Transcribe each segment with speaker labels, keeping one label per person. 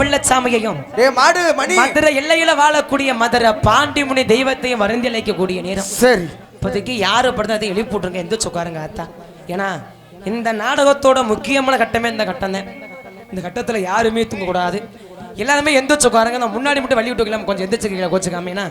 Speaker 1: வெள்ளச்சாமியையும்
Speaker 2: டே மாடு மணி.
Speaker 1: மதுரை எல்லையில வாழக்கூடிய மதுரை பாண்டிமுனி தெய்வத்தையும் வருந்தி அழைக்கக்கூடிய நேரம்.
Speaker 2: சரி.
Speaker 1: இப்போதைக்கு யாரு படுத்தா அதை எழுப்பி விட்டுருங்க எந்த உட்காருங்க அத்தா. ஏன்னா இந்த நாடகத்தோட முக்கியமான கட்டமே இந்த கட்டம் தான். இந்த கட்டத்துல யாருமே தூங்கக்கூடாது. எல்லாருமே எந்த உட்காருங்க நான் முன்னாடி மட்டும் வழி விட்டு கொஞ்சம் எந்திரிச்சுக்கல கோச்சுக்காம? ஏன்னா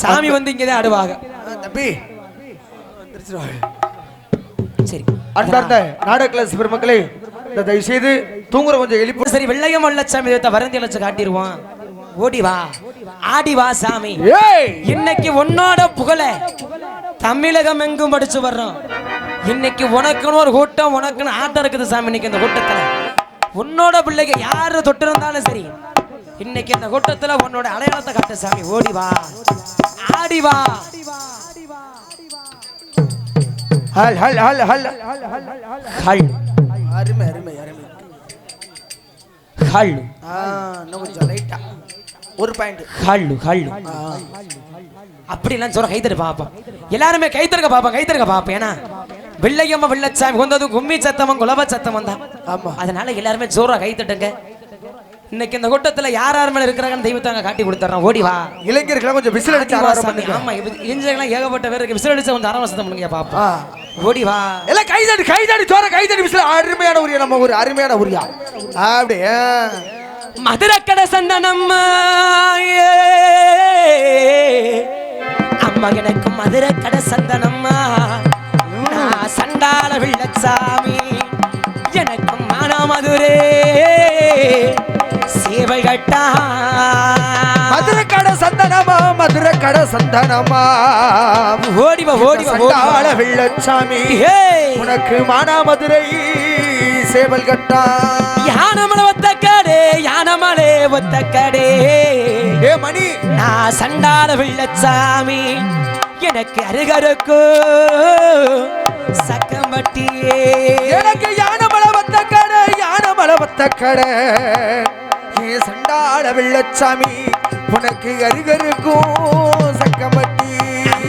Speaker 1: சாமி வந்து இங்கே தான் ஆடுவாங்க
Speaker 2: தம்பி.
Speaker 1: சரி.
Speaker 2: அன்பார்ந்த நாடக கிளாஸ் பெருமக்களே தயவு செய்து தூங்குற கொஞ்சம் எழுப்பி
Speaker 1: சரி வெள்ளையம் வெள்ளச்சாமி தெய்வத்தை வருந்தி அழைச்சு காட்டிடுவோம். ஓடி வா. ஆடி வா சாமி. இன்னைக்கு உன்னோட புகழ தமிழகம் எங்கும் படிச்சு வர்றோம். இன்னைக்கு உனக்குன்னு ஒரு கூட்டம் உனக்குன்னு ஆட்டம் இருக்குது சாமி இன்னைக்கு இந்த கூட்டத்துல. உன்னோட பிள்ளைங்க யாரு தொட்டு இருந்தாலும் சரி இன்னைக்கு இந்த கூட்டத்துல உன்னோட அடையாளத்தை காட்டு சாமி. ஓடி வா. ஆடி வா.
Speaker 2: ஹல் ஹல். ஹல் ஹல்
Speaker 1: ஹல்.
Speaker 2: அருமை அருமை அருமை.
Speaker 1: ஹல்
Speaker 2: ஆ இன்னும் கொஞ்சம் லைட்டா ஒரு பாயிண்ட்
Speaker 1: ஹல் ஹல் அப்படிலாம் சொல்ற கைத்தறி பாப்போம் எல்லாருமே கைத்தருக்க பாப்போம் கைத்தருக்க பாப்போம் ஏன்னா வெள்ளையம்மா வெள்ளச்சாமி வந்ததும் கும்மி சத்தமும் குலவ சத்தமும் தான்.
Speaker 2: ஆமா.
Speaker 1: அதனால எல்லாருமே ஜோரா கை தட்டுங்க இன்னைக்கு இந்த கூட்டத்துல யார் யார் மேல இருக்கிறாங்கன்னு தெய்வத்தை அங்க காட்டி கொடுத்துறோம். ஓடி வா.
Speaker 2: இளைஞர்கள் கொஞ்சம் விசில் அடிச்சு
Speaker 1: ஆமா இளைஞர்கள்லாம் ஏகப்பட்ட பேர் இருக்கு. விசில் அடிச்ச கொஞ்சம் ஆரம்பம் பண்ணுங்க பாப்பா. ஓடி வா.
Speaker 2: எல்லாம் கைதடி கைதடி சோற கைதடி விசில். அருமையான உரியா நம்ம ஒரு அருமையான உரியா. அப்படியே.
Speaker 1: மதுரக்கடை சந்தனம் அம்மா எனக்கு மதுரக்கடை சந்தனம்மா சண்டால வெள்ளச்சாமி எனக்கு மானா மதுரே சேவை கட்டா.
Speaker 2: சந்தனமா?
Speaker 1: ஓடிவா ஓடிவா
Speaker 2: சண்டாள வெள்ளச்சாமி உனக்கு மானா மதுரை சேவல் கட்டா.
Speaker 1: யானமலை ஒத்த கடே யானமலை ஒத்த கடே.
Speaker 2: ஏ மணி.
Speaker 1: நான் சண்டால வெள்ளச்சாமி எனக்கு அருகருக்கு சக்கம்பட்டியே
Speaker 2: எனக்கு யானமலை வத்த கடை யானமலை வத்த கடை. ஏ சண்டாள வெள்ளச்சாமி உனக்கு அருகருக்கும் சக்கமட்டி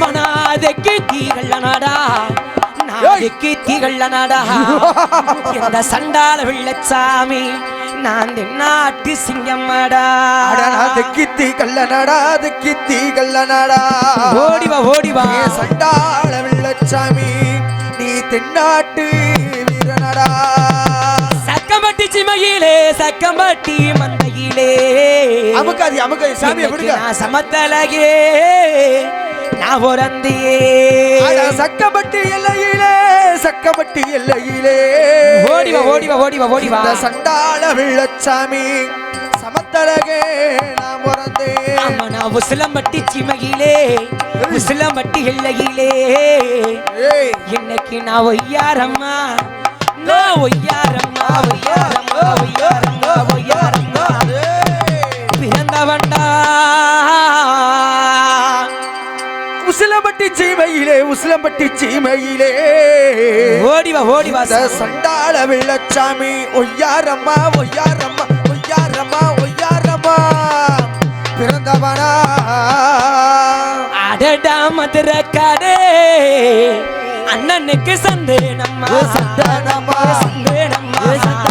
Speaker 1: மனாதைக்கு தீகள்ள நாடா நாளைக்கு தீகள்ள நாடா இந்த சண்டால வெள்ளச்சாமி நான் தென்னாட்டு சிங்கம்மடா.
Speaker 2: தெக்கித்தி கல்லனடா தெக்கித்தி கல்லனடா
Speaker 1: ஓடிவா ஓடிவா.
Speaker 2: சண்டாள வெள்ளச்சாமி நீ தென்னாட்டு வீரனடா.
Speaker 1: சிமையிலே சக்கம்பட்டி மந்தையிலே.
Speaker 2: அமுக்காதி அமுக்காதி விடுங்க.
Speaker 1: நான் சமத்தலகே நான் பிறந்தியே.
Speaker 2: அட சக்கமட்டி எல்லையிலே சக்கமட்டி எல்லையிலே.
Speaker 1: ஓடிவா ஓடிவா ஓடிவா ஓடிவா.
Speaker 2: சண்டாள வெள்ளச்சாமி சமத்தழகே நான்
Speaker 1: ஆமா நான் உசிலம்பட்டி சிமையிலே உசிலம்பட்டி எல்லையிலே. இன்னைக்கு நான் ஒய்யாரம்மா நான் ஒய்யாரம்மா
Speaker 2: உசிலம்பட்டி சீமையிலே.
Speaker 1: ஓடிவா ஓடிவா.
Speaker 2: சண்டாள வெள்ளச்சாமி ஒய்யாரம்மா ஒய்யாரம்மா ஒய்யாரம்மா ஒய்யாரம்மா பிறந்தவனா?
Speaker 1: அடடா மதுரை கடே. அண்ணனுக்கு சந்தேனம்மா.
Speaker 2: சந்தானம்மா.
Speaker 1: சந்தானம்மா.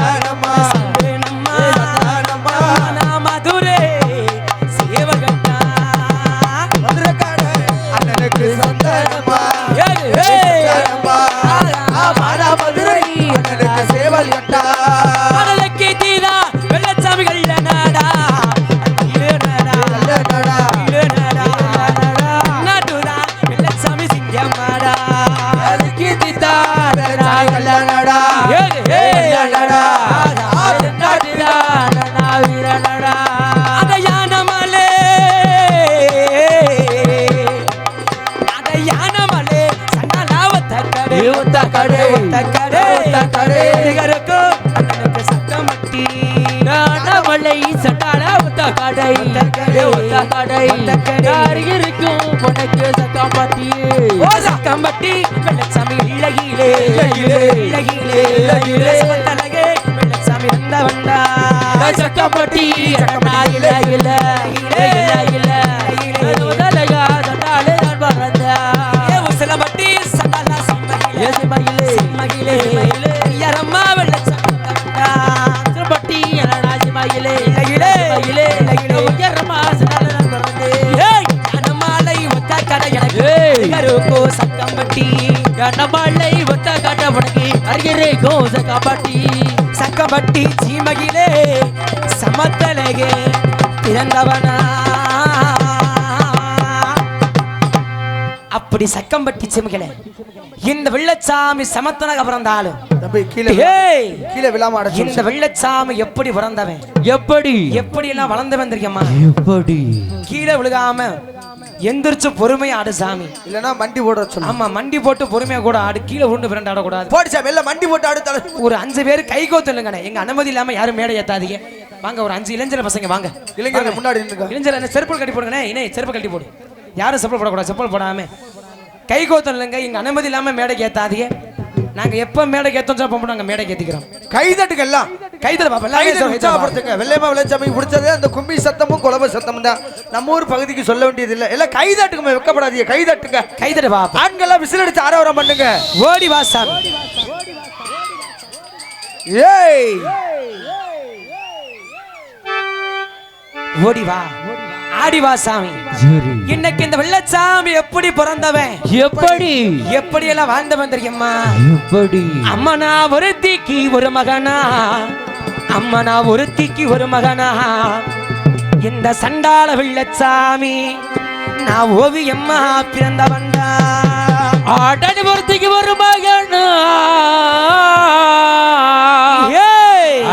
Speaker 3: கடை இருக்கும்? உனக்கு சக்காப்பாட்டி
Speaker 1: ஓ சக்கம்பட்டி வெள்ளச்சாமி இழகிலே
Speaker 2: இழகிலே,
Speaker 1: இழகிலே. சிவத்தலகே வெள்ளச்சாமி வந்த வந்தா
Speaker 3: சக்காப்பாட்டி இல்ல நம்மளை ஒத்த காட்ட உனக்கு அருகிறே கோச காப்பாட்டி
Speaker 1: சக்கம்பட்டி சீமகிலே சமத்தலகே பிறந்தவனா. அப்படி சக்கம்பட்டி சீமகிலே இந்த வெள்ளச்சாமி சமத்தனக பிறந்தாலும்.
Speaker 2: தம்பி கீழே
Speaker 1: ஏய்!
Speaker 2: கீழே விழாம
Speaker 1: இந்த வெள்ளச்சாமி எப்படி பிறந்தவன்?
Speaker 3: எப்படி?
Speaker 1: எப்படி எல்லாம் வளர்ந்தவன் தெரியுமா?
Speaker 3: எப்படி?
Speaker 1: கீழே விழுகாம எந்திரிச்சு பொறுமையா ஆடு சாமி.
Speaker 2: இல்லனா மண்டி போட சொல்லு
Speaker 1: ஆமா மண்டி போட்டு பொறுமையா கூட ஆடு கீழே உருண்டு விரண்டு ஆடக்கூடாது.
Speaker 2: போடுச்சா வெளில மண்டி போட்டு அடுத்தால
Speaker 1: ஒரு அஞ்சு பேர் கை கோத்துலங்கண்ணே எங்க அனுமதி இல்லாம யாரும் மேடை ஏத்தாதீங்க. வாங்க ஒரு அஞ்சு இளைஞர் பசங்க வாங்க.
Speaker 2: இளைஞர்கள் முன்னாடி
Speaker 1: இளைஞர் என்ன செருப்பு கட்டி போடுங்கண்ணே. இனே செருப்பு கட்டி போடு. யாரும் செப்பல் போடக்கூடாது செப்பல் போடாம. கை கோத்தம் இல்லைங்க எங்க அனுமதி இல்லாம மேடைக்கு ஏத்தாதீங்க. நாங்க எப்ப மேடைக்கு ஏத்தோம் அப்ப நாங்க மேடைக்கு ஏத்திக்கிறோம்.
Speaker 2: கைதட்டுங்க
Speaker 1: சொல்லுங்க.
Speaker 2: உற்சாகப்படுத்துங்க வெள்ளையம்மா விளைச்சாமி பிடிச்சது அந்த கும்பி சத்தமும் குழம்பு சத்தமும் தான். நம்ம ஊர் பகுதிக்கு சொல்ல வேண்டியது இல்ல எல்லாம் கைதட்டுங்க வெக்கப்படாதீங்க. கைதட்டுங்க
Speaker 1: பாப்பா.
Speaker 2: ஆண்கள்லாம் விசில் அடிச்சு ஆரவாரம் பண்ணுங்க.
Speaker 1: ஓடி வா சாமி.
Speaker 2: ஏய்!
Speaker 1: ஓடி வா. ஆடி வா சாமி.
Speaker 3: சரி.
Speaker 1: இன்னைக்கு இந்த வெள்ளச்சாமி எப்படி பிறந்தவன்?
Speaker 3: எப்படி?
Speaker 1: எப்படி எல்லாம் வாழ்ந்தவன் தெரியுமா?
Speaker 3: எப்படி?
Speaker 1: அம்மா நான் ஒருத்திக்கு ஒரு மகனா. அம்மா நான் ஒருத்திக்கு ஒரு மகனா? இந்த சண்டாள வெள்ளச்சாமி நான் ஓவியம்மா பிறந்தவன்டா.
Speaker 3: ஆட்டடி பொறுத்துக்கு ஒரு மகனா!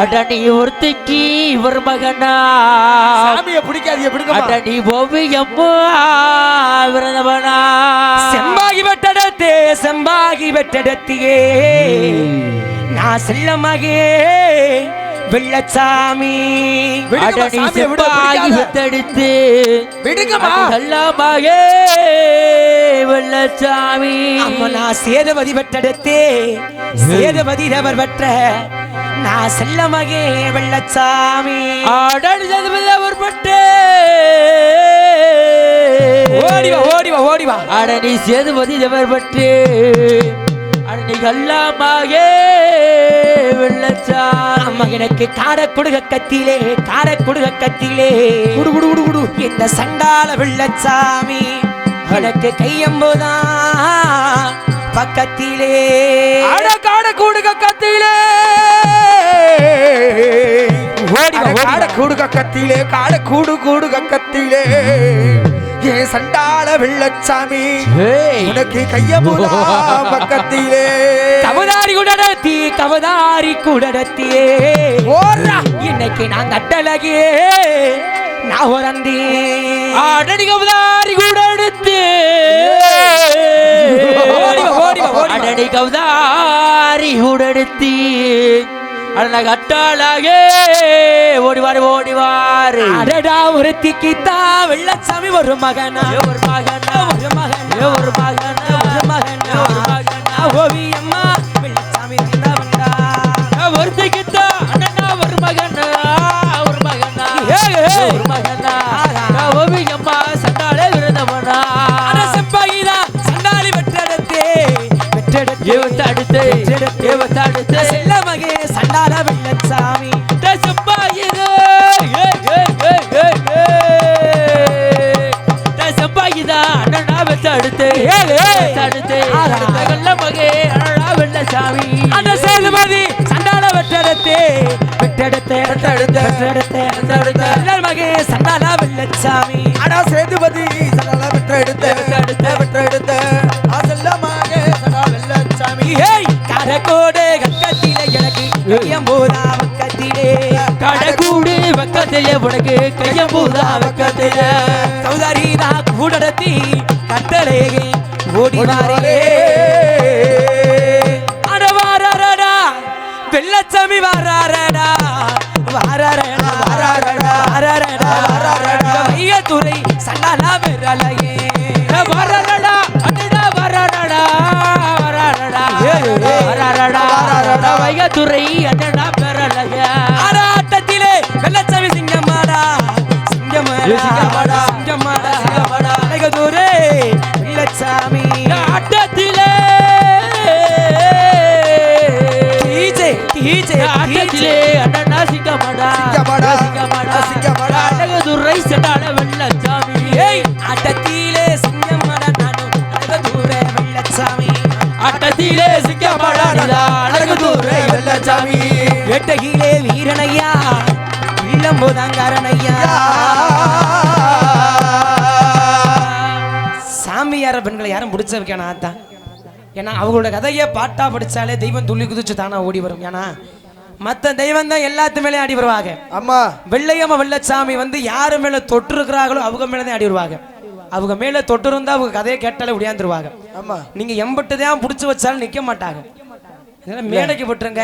Speaker 3: அடனி ஒருத்திக்கு ஒரு மகனா?
Speaker 2: சாமியை பிடிக்காதீங்க பிடிக்கமா
Speaker 3: அடனி ஓவியம்மா விரதவனா
Speaker 1: செம்பாகி வெட்டடத்தே செம்பாகி வெட்டடத்தியே. நான் செல்லமகே வெள்ளச்சாமி
Speaker 2: விடுங்கம்மா,
Speaker 3: அடனி
Speaker 2: சாமியை விட
Speaker 3: செம்பாகி
Speaker 2: பிடிக்காத.
Speaker 3: வித்தெடுத்து
Speaker 2: விடுங்கம்மா.
Speaker 3: செல்லமாகே வெள்ளச்சாமி.
Speaker 1: நான் சேதுபதி வெட்டெடுத்தே சேதுபதி தேவர் வெற்ற நான் செல்லமகே வெள்ளச்சாமி.
Speaker 3: ஆடடி சதுபதி அவர் பட்டு
Speaker 1: ஓடிவா ஓடிவா ஓடிவா.
Speaker 3: அடனி சேதுபதி தேவர் பட்டு அடனி கல்லாமாகே வெள்ளச்சாமி
Speaker 1: அம்மா எனக்கு கார கொடுக கத்திலே கார கொடுக கத்திலே.
Speaker 2: குடு குடு குடு குடு.
Speaker 1: இந்த சண்டால வெள்ளச்சாமி எனக்கு கையம்புதா பக்கத்திலே.
Speaker 2: அட காட கூடுக கத்திலே.
Speaker 1: ஓடி வா,
Speaker 2: அட
Speaker 1: ஓடி
Speaker 2: காட
Speaker 1: வா.
Speaker 2: கூடுக கத்திலே காட கூடு கூடுக கத்திலே. ஏ சண்டாள வெள்ளச்சாமி. உனக்கு கைய பக்கத்திலே.
Speaker 1: கவதாரி குடடத்தி கவதாரி குடடத்தியே.
Speaker 2: ஓடுறா
Speaker 1: இன்னைக்கு நான் கட்டழகே. நான் உறந்தி.
Speaker 3: ஆடடி கவுதாரி கூட எடுத்து
Speaker 1: ஓடி வா, ஓடி வா, ஓடி வா.
Speaker 3: அடடி கவுதாரி கூட எடுத்து அடன கட்டாளாகே ஓடிவாரு ஓடிவாரு.
Speaker 1: அடடா ஒரு திக்கித்தா வெள்ளச்சாமி ஒரு மகனா?
Speaker 3: ஒரு மகனா?
Speaker 1: ஒரு மகனா?
Speaker 3: ஒரு மகனா?
Speaker 1: ஒரு மகனா?
Speaker 3: ஒரு மகனா?
Speaker 1: ஓவியம்மா வெள்ளச்சாமி வந்தவன்டா
Speaker 3: ஒருத்திக்கிட்டா அண்ணனா ஒரு மகனா? ஒரு மகனா. ஒரு மகனா? ஓவியம்மா சண்டாலே விருந்தவனா?
Speaker 1: அரசப்பாகிதா சண்டாளி வெற்றெடுத்தே. வெற்றெடுத்தே.
Speaker 3: ஏவத்த அடுத்து ஏவத்த அடுத்து
Speaker 1: செல்ல மகே சண்டால வெள்ளச்சாமி
Speaker 3: தசப்பாயிரு ஏய் ஏய் ஏய் ஏய் ஏய். தசப்பாயிதா அண்ணனா வெத்த அடுத்து.
Speaker 1: ஏய், ஏய்.
Speaker 3: வெத்த அடுத்து.
Speaker 1: ஆஹா.
Speaker 3: கல்ல மகே அண்ணனா வெள்ளசாமி
Speaker 1: அந்த சேதுபதி சண்டால வெற்றெடுத்தே, வெற்றெடுத்தே
Speaker 3: வெற்றெடுத்தே.
Speaker 1: செல்ல மகே சண்டால வெள்ளச்சாமி.
Speaker 2: அடா சேதுபதி.
Speaker 1: பக்கத்திலே
Speaker 3: உனக்கு கையம்பூதா பக்கத்தில
Speaker 1: கௌதாரிதா கூடடத்தி கட்டளையே ஓடி வாரே அட வாராரடா வெள்ளச்சாமி வாராரடா வாராரடா வாராரடா வாராரடா வாராரடா. ஐயத்துறை சண்டாலா விரலையே.
Speaker 3: வரடா அடடா
Speaker 1: ஏய், ஏய்.
Speaker 3: வரடா வரடா வைகத்துறை அடடா.
Speaker 1: வெள்ளச்சாமி. அட்டத்திலே
Speaker 3: சிக்கமாடாடா
Speaker 1: அழகுதுரை வெள்ளச்சாமி. எட்டகிலே
Speaker 3: வீரனையா இளம்போதங்காரனையா. சாமியார
Speaker 2: பெண்களை
Speaker 1: யாரும் பிடிச்ச வைக்கணும் அதான் ஏன்னா அவங்களோட கதையை பாட்டா படிச்சாலே தெய்வம் துள்ளி குதிச்சு தானா ஓடி வரும். ஏன்னா மத்த தெய்வம் தான் எல்லாத்து மேலே ஆடி வருவாங்க.
Speaker 2: ஆமா
Speaker 1: வெள்ளையம்மா வெள்ளச்சாமி வந்து யாரு மேல தொற்று இருக்கிறார்களோ அவங்க மேலதான் ஆடி வருவாங்க. அவங்க மேல தொட்டு இருந்தா அவங்க கதையை கேட்டாலே உடையாந்துருவாங்க
Speaker 2: ஆமா.
Speaker 1: நீங்க எம்பட்டு தான் பிடிச்சி வச்சாலும் நிக்க மாட்டாங்க. இதெல்லாம் மேடைக்கு போட்டுருங்க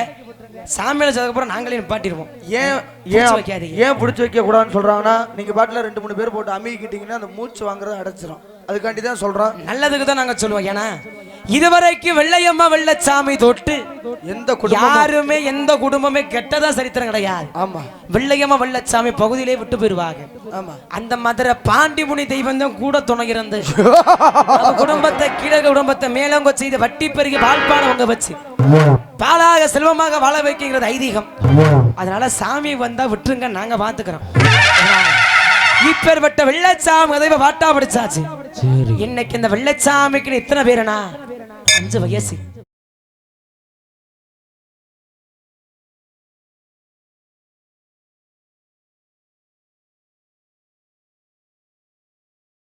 Speaker 1: சாமியில அப்புறம் நாங்களே நிப்பாட்டிடுவோம்.
Speaker 2: ஏன்
Speaker 1: புடிச்சு
Speaker 2: ஏன்
Speaker 1: வைக்காதீங்க.
Speaker 2: ஏன் பிடிச்சி வைக்க கூடாதுன்னு சொல்றாங்கன்னா நீங்க பாட்டுல ரெண்டு மூணு பேர் போட்டு அமுகிக்கிட்டீங்கன்னா அந்த மூச்சு வாங்குறது அடைச்சிரும். அதுக்காண்டி தான் சொல்றோம்.
Speaker 1: நல்லதுக்கு தான் நாங்க சொல்லுவோம். ஏன்னா இதுவரைக்கும் வெள்ளையம்மா வெள்ளச்சாமி தொட்டு
Speaker 2: எந்த
Speaker 1: யாருமே எந்த குடும்பமே கெட்டதா சரித்திரம் கிடையாது.
Speaker 2: ஆமா.
Speaker 1: வெள்ளையம்மா வெள்ளச்சாமி பகுதியிலே விட்டு போயிருவாங்க.
Speaker 2: ஆமா.
Speaker 1: அந்த மதுரை பாண்டிமுனி தெய்வம் தான் கூட துணை இருந்து அவ குடும்பத்தை கீழக குடும்பத்தை மேலங்க செய்து வட்டி பெருகி பால்பான உங்க வச்சு பாலாக செல்வமாக வாழ வைக்கிறது ஐதீகம். அதனால சாமி வந்தா விட்டுருங்க நாங்க பாத்துக்கிறோம். இப்பேற்பட்ட வெள்ளச்சாமி கதைவை பாட்டா படிச்சாச்சு. இன்னைக்கு இந்த வெள்ளச்சாமிக்கு இத்தனை பேருனா? அஞ்சு வயசு